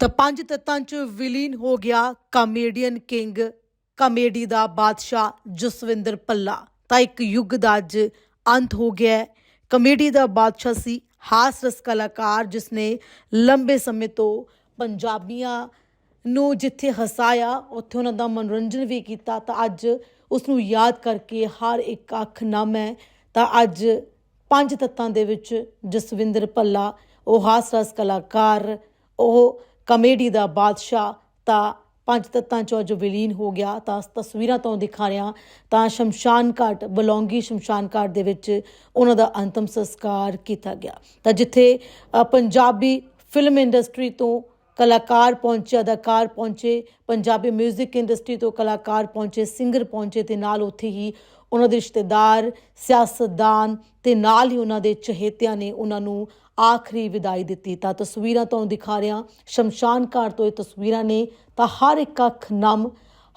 ਤਾਂ ਪੰਜ ਤੱਤਾਂ 'ਚ ਵਿਲੀਨ ਹੋ ਗਿਆ ਕਾਮੇਡੀਅਨ ਕਿੰਗ, ਕਾਮੇਡੀ ਦਾ ਬਾਦਸ਼ਾਹ ਜਸਵਿੰਦਰ ਪੱਲਾ ਤਾਂ ਇੱਕ ਯੁੱਗ ਦਾ ਅੱਜ ਅੰਤ ਹੋ ਗਿਆ ਹੈ। ਕਾਮੇਡੀ ਦਾ ਬਾਦਸ਼ਾਹ ਸੀ ਹਾਸ ਰਸ ਕਲਾਕਾਰ ਜਿਸ ਨੇ ਲੰਬੇ ਸਮੇਂ ਤੋਂ ਪੰਜਾਬੀਆਂ ਨੂੰ ਜਿੱਥੇ ਹਸਾਇਆ, ਉੱਥੇ ਉਹਨਾਂ ਦਾ ਮਨੋਰੰਜਨ ਵੀ ਕੀਤਾ। ਤਾਂ ਅੱਜ ਉਸ ਨੂੰ ਯਾਦ ਕਰਕੇ ਹਰ ਇੱਕ ਅੱਖ ਨਮ ਹੈ। ਤਾਂ ਅੱਜ ਪੰਜ ਤੱਤਾਂ ਦੇ ਵਿੱਚ ਜਸਵਿੰਦਰ ਪੱਲਾ ਉਹ ਹਾਸ ਰਸ ਕਲਾਕਾਰ, ਉਹ ਕਮੇਡੀ ਦਾ ਬਾਦਸ਼ਾਹ ਤਾਂ ਪੰਜ ਤੱਤਾਂ ਚੋਂ ਜੋ ਵਿਲੀਨ ਹੋ ਗਿਆ। ਤਾਂ ਤਸਵੀਰਾਂ ਤੋਂ ਦਿਖਾ ਰਿਹਾ ਤਾਂ ਸ਼ਮਸ਼ਾਨ ਘਾਟ, ਬਲੌਂਗੀ ਸ਼ਮਸ਼ਾਨ ਘਾਟ ਦੇ ਵਿੱਚ ਉਹਨਾਂ ਦਾ ਅੰਤਮ ਸੰਸਕਾਰ ਕੀਤਾ ਗਿਆ। ਤਾਂ ਜਿੱਥੇ ਪੰਜਾਬੀ ਫਿਲਮ ਇੰਡਸਟਰੀ ਤੋਂ ਕਲਾਕਾਰ ਪਹੁੰਚੇ, ਅਦਾਕਾਰ ਪਹੁੰਚੇ, ਪੰਜਾਬੀ 뮤직 ਇੰਡਸਟਰੀ ਤੋਂ ਕਲਾਕਾਰ ਪਹੁੰਚੇ ਸਿੰਗਰ ਪਹੁੰਚੇ ਤੇ ਨਾਲ ਉੱਥੇ ਹੀ ਉਹਨਾਂ ਦੇ ਰਿਸ਼ਤੇਦਾਰ, ਸਿਆਸਤਦਾਨ ਤੇ ਨਾਲ ਹੀ ਉਹਨਾਂ ਦੇ ਚਹੇਤਿਆਂ ਨੇ ਉਹਨਾਂ ਨੂੰ ਆਖਰੀ ਵਿਦਾਈ ਦਿੱਤੀ। ਤਾਂ ਤਸਵੀਰਾਂ ਤੁਹਾਨੂੰ ਦਿਖਾ ਰਿਹਾ, ਸ਼ਮਸ਼ਾਨ ਘਾਟ ਤੋਂ ਇਹ ਤਸਵੀਰਾਂ ਨੇ ਤਾਂ ਹਰ ਇੱਕ ਅੱਖ ਨਮ,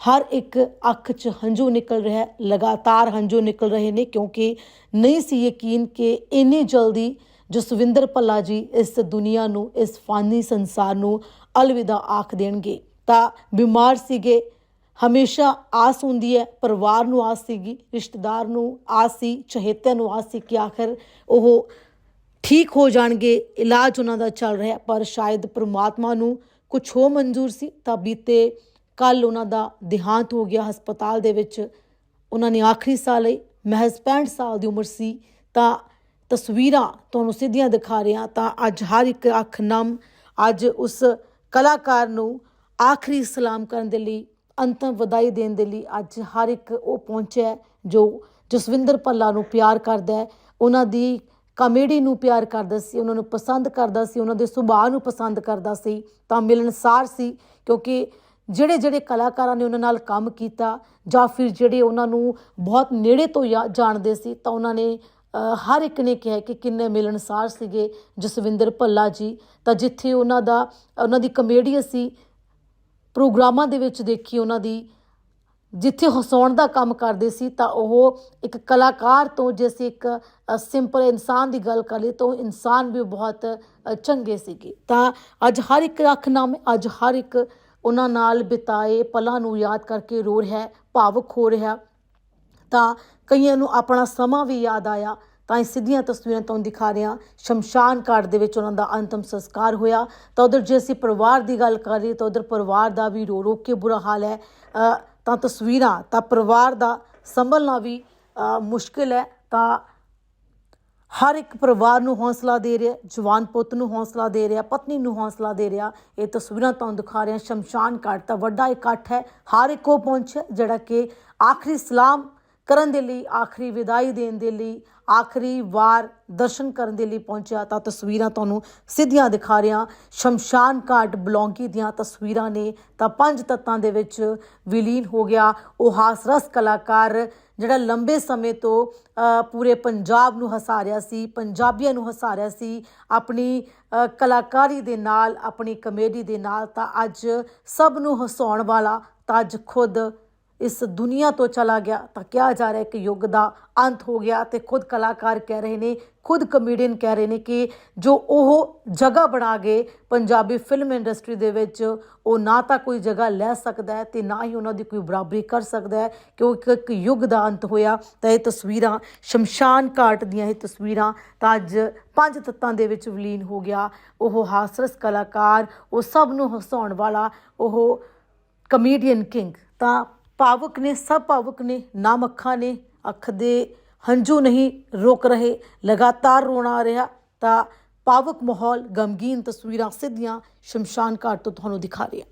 ਹਰ ਇੱਕ ਅੱਖ 'ਚ ਹੰਝੂ ਨਿਕਲ ਰਿਹਾ, ਲਗਾਤਾਰ ਹੰਝੂ ਨਿਕਲ ਰਹੇ ਨੇ ਕਿਉਂਕਿ ਨਹੀਂ ਸੀ ਯਕੀਨ ਕਿ ਇੰਨੀ ਜਲਦੀ ਜਸਵਿੰਦਰ ਭੱਲਾ ਜੀ ਇਸ ਦੁਨੀਆ ਨੂੰ, ਇਸ ਫਾਨੀ ਸੰਸਾਰ ਨੂੰ ਅਲਵਿਦਾ ਆਖ ਦੇਣਗੇ। ਤਾਂ ਬਿਮਾਰ ਸੀਗੇ, ਹਮੇਸ਼ਾ ਆਸ ਹੁੰਦੀ ਹੈ, ਪਰਿਵਾਰ ਨੂੰ ਆਸ ਸੀਗੀ, ਰਿਸ਼ਤੇਦਾਰ ਨੂੰ ਆਸ ਸੀ, ਚਹੇਤਿਆਂ ਨੂੰ ਆਸ ਸੀ ਕਿ ਆਖਰ ਉਹ ਠੀਕ ਹੋ ਜਾਣਗੇ, ਇਲਾਜ ਉਹਨਾਂ ਦਾ ਚੱਲ ਰਿਹਾ ਪਰ ਸ਼ਾਇਦ ਪ੍ਰਮਾਤਮਾ ਨੂੰ ਕੁਝ ਹੋ ਮਨਜ਼ੂਰ ਸੀ। ਤਾਂ ਬੀਤੇ ਕੱਲ ਉਹਨਾਂ ਦਾ ਦੇਹਾਂਤ ਹੋ ਗਿਆ ਹਸਪਤਾਲ ਦੇ ਵਿੱਚ। ਉਹਨਾਂ ਨੇ ਆਖਰੀ ਸਾਹ ਲਈ, ਮਹਿਜ਼ 65 ਸਾਲ ਦੀ ਉਮਰ ਸੀ। ਤਾਂ ਤਸਵੀਰਾਂ ਤੁਹਾਨੂੰ ਸਿੱਧੀਆਂ ਦਿਖਾ ਰਿਹਾ ਤਾਂ ਅੱਜ ਹਰ ਇੱਕ ਅੱਖ ਨਮ ਅੱਜ ਉਸ ਕਲਾਕਾਰ ਨੂੰ ਆਖਰੀ ਸਲਾਮ ਕਰਨ ਦੇ ਲਈ, ਅੰਤਮ ਵਧਾਈ ਦੇਣ ਦੇ ਲਈ ਅੱਜ ਹਰ ਇੱਕ ਉਹ ਪਹੁੰਚਿਆ ਜੋ ਜਸਵਿੰਦਰ ਭੱਲਾ ਨੂੰ ਪਿਆਰ ਕਰਦਾ ਹੈ। ਉਹਨਾਂ ਦੀ ਕਾਮੇਡੀ ਨੂੰ ਪਿਆਰ ਕਰਦਾ ਸੀ, ਉਹਨਾਂ ਨੂੰ ਪਸੰਦ ਕਰਦਾ ਸੀ, ਉਹਨਾਂ ਦੇ ਸੁਭਾਅ ਨੂੰ ਪਸੰਦ ਕਰਦਾ ਸੀ, ਤਾਂ ਮਿਲਣਸਾਰ ਸੀ ਕਿਉਂਕਿ ਜਿਹੜੇ ਜਿਹੜੇ ਕਲਾਕਾਰਾਂ ਨੇ ਉਹਨਾਂ ਨਾਲ ਕੰਮ ਕੀਤਾ ਜਾਂ ਫਿਰ ਜਿਹੜੇ ਉਹਨਾਂ ਨੂੰ ਬਹੁਤ ਨੇੜੇ ਤੋਂ ਯਾ- ਜਾਣਦੇ ਸੀ ਤਾਂ ਉਹਨਾਂ ਨੇ ਹਰ ਇੱਕ ਨੇ ਕਿਹਾ ਕਿ ਕਿੰਨੇ ਮਿਲਣਸਾਰ ਸੀਗੇ ਜਸਵਿੰਦਰ ਭੱਲਾ ਜੀ। ਤਾਂ ਜਿੱਥੇ ਉਹਨਾਂ ਦਾ, ਉਹਨਾਂ ਦੀ ਕਮੇਡੀ ਅਸੀਂ ਪ੍ਰੋਗਰਾਮਾਂ ਦੇ ਵਿੱਚ ਦੇਖੀ ਉਹਨਾਂ ਦੀ, ਜਿੱਥੇ ਹਸਾਉਣ ਦਾ ਕੰਮ ਕਰਦੇ ਸੀ, ਤਾਂ ਉਹ ਇੱਕ ਕਲਾਕਾਰ ਤੋਂ ਜੇ ਅਸੀਂ ਇੱਕ ਸਿੰਪਲ ਇਨਸਾਨ ਦੀ ਗੱਲ ਕਰ ਕਰੀਏ ਤਾਂ ਉਹ ਇਨਸਾਨ ਵੀ ਬਹੁਤ ਚੰਗੇ ਸੀਗੇ। ਤਾਂ ਅੱਜ ਹਰ ਇੱਕ ਅੱਖ ਨਾਮ, ਅੱਜ ਹਰ ਇੱਕ ਉਹਨਾਂ ਨਾਲ ਬਿਤਾਏ ਪਲਾਂ ਨੂੰ ਯਾਦ ਕਰਕੇ ਰੋ ਰਿਹਾ ਭਾਵੁਕ ਹੋ ਰਿਹਾ। ਤਾਂ ਕਈਆਂ ਨੂੰ ਆਪਣਾ ਸਮਾਂ ਵੀ ਯਾਦ ਆਇਆ। ਤਾਂ ਇਹ ਸਿੱਧੀਆਂ ਤਸਵੀਰਾਂ ਤੁਹਾਨੂੰ ਦਿਖਾ ਰਿਹਾ ਸ਼ਮਸ਼ਾਨ ਘਾਟ ਦੇ ਵਿੱਚ ਉਹਨਾਂ ਦਾ ਅੰਤਮ ਸੰਸਕਾਰ ਹੋਇਆ। ਤਾਂ ਉਧਰ ਜੇ ਅਸੀਂ ਪਰਿਵਾਰ ਦੀ ਗੱਲ ਕਰੀਏ ਤਾਂ ਉਧਰ ਪਰਿਵਾਰ ਦਾ ਵੀ ਰੋ ਰੋ ਕੇ ਬੁਰਾ ਹਾਲ ਹੈ। ਤਾਂ ਤਸਵੀਰਾਂ, ਤਾਂ ਪਰਿਵਾਰ ਦਾ ਸੰਭਲਣਾ ਵੀ ਮੁਸ਼ਕਿਲ ਹੈ। ਤਾਂ ਹਰ ਇੱਕ ਪਰਿਵਾਰ ਨੂੰ ਹੌਸਲਾ ਦੇ ਰਿਹਾ, ਜਵਾਨ ਪੁੱਤ ਨੂੰ ਹੌਸਲਾ ਦੇ ਰਿਹਾ, ਪਤਨੀ ਨੂੰ ਹੌਸਲਾ ਦੇ ਰਿਹਾ। ਇਹ ਤਸਵੀਰਾਂ ਤੁਹਾਨੂੰ ਦਿਖਾ ਰਿਹਾ ਸ਼ਮਸ਼ਾਨ ਘਾਟ ਦਾ ਵੱਡਾ ਇਕੱਠ ਹੈ। ਹਰ ਇੱਕ ਉਹ ਪਹੁੰਚਿਆ ਜਿਹੜਾ ਕਿ ਆਖਰੀ ਸਲਾਮ ਕਰਨ ਦੇ ਲਈ, ਆਖਰੀ ਵਿਦਾਈ ਦੇਣ ਦੇ ਲਈ, ਆਖਰੀ ਵਾਰ ਦਰਸ਼ਨ ਕਰਨ ਦੇ ਲਈ ਪਹੁੰਚਿਆ ਤਾਂ ਤਸਵੀਰਾਂ ਤੁਹਾਨੂੰ ਸਿੱਧੀਆਂ ਦਿਖਾ ਰਿਹਾ। ਸ਼ਮਸ਼ਾਨ ਘਾਟ ਬਲੌਂਗੀ ਦੀਆਂ ਤਸਵੀਰਾਂ ਨੇ ਤਾਂ ਪੰਜ ਤੱਤਾਂ ਦੇ ਵਿੱਚ ਵਿਲੀਨ ਹੋ ਗਿਆ। ਉਹ ਹਾਸਰਸ ਕਲਾਕਾਰ ਜਿਹੜਾ ਲੰਬੇ ਸਮੇਂ ਤੋਂ ਪੂਰੇ ਪੰਜਾਬ ਨੂੰ ਹਸਾ ਰਿਹਾ ਸੀ, ਪੰਜਾਬੀਆਂ ਨੂੰ ਹਸਾ ਰਿਹਾ ਸੀ, ਆਪਣੀ ਕਲਾਕਾਰੀ ਦੇ ਨਾਲ, ਆਪਣੀ ਕਮੇਡੀ ਦੇ ਨਾਲ ਤਾਂ ਅੱਜ ਸਭ ਨੂੰ ਹਸਾਉਣ ਵਾਲਾ ਤਾਂ ਅੱਜ ਖੁਦ ਇਸ ਦੁਨੀਆ ਤੋਂ ਚਲਾ ਗਿਆ ਤਾਂ ਕਿਹਾ ਜਾ ਰਿਹਾ ਹੈ ਕਿ ਯੁੱਗ ਦਾ ਅੰਤ ਹੋ ਗਿਆ ਤੇ ਖੁਦ ਕਲਾਕਾਰ ਕਹਿ ਰਹੇ ਨੇ, ਖੁਦ ਕਮੇਡੀਅਨ ਕਹਿ ਰਹੇ ਨੇ ਕਿ ਜੋ ਉਹ ਜਗ੍ਹਾ ਬਣਾ ਗਏ ਪੰਜਾਬੀ ਫਿਲਮ ਇੰਡਸਟਰੀ ਦੇ ਵਿੱਚ, ਉਹ ਨਾ ਤਾਂ ਕੋਈ ਜਗ੍ਹਾ ਲੈ ਸਕਦਾ ਹੈ ਤੇ ਨਾ ਹੀ ਉਹਨਾਂ ਦੀ ਕੋਈ ਬਰਾਬਰੀ ਕਰ ਸਕਦਾ ਹੈ ਕਿਉਂਕਿ ਇੱਕ ਯੁੱਗ ਦਾ ਅੰਤ ਹੋਇਆ। ਤਾਂ ਇਹ ਤਸਵੀਰਾਂ ਸ਼ਮਸ਼ਾਨ ਘਾਟ ਦੀਆਂ ਇਹ ਤਸਵੀਰਾਂ ਤਾਂ ਅੱਜ ਪੰਜ ਤੱਤਾਂ ਦੇ ਵਿੱਚ ਵਿਲੀਨ ਹੋ ਗਿਆ। ਉਹ ਹਾਸਰਸ ਕਲਾਕਾਰ, ਉਹ ਸਭ ਨੂੰ ਹਸਾਉਣ ਵਾਲਾ, ਉਹ ਕਮੇਡੀਅਨ ਕਿੰਗ ਤਾਂ ਭਾਵੁਕ ਨੇ, ਸਭ ਭਾਵੁਕ ਨੇ, ਨਾਮ ਅੱਖਾਂ ਨੇ, ਅੱਖ ਦੇ ਹੰਝੂ ਨਹੀਂ ਰੁਕ ਰਹੇ, ਲਗਾਤਾਰ ਰੋਣਾ ਆ ਰਿਹਾ, ਤਾਂ ਭਾਵੁਕ ਮਾਹੌਲ ਗਮਗੀਨ ਤਸਵੀਰਾਂ ਸਿੱਧੀਆਂ ਸ਼ਮਸ਼ਾਨ ਘਾਟ ਤੋਂ ਤੁਹਾਨੂੰ ਦਿਖਾ ਰਿਹਾ।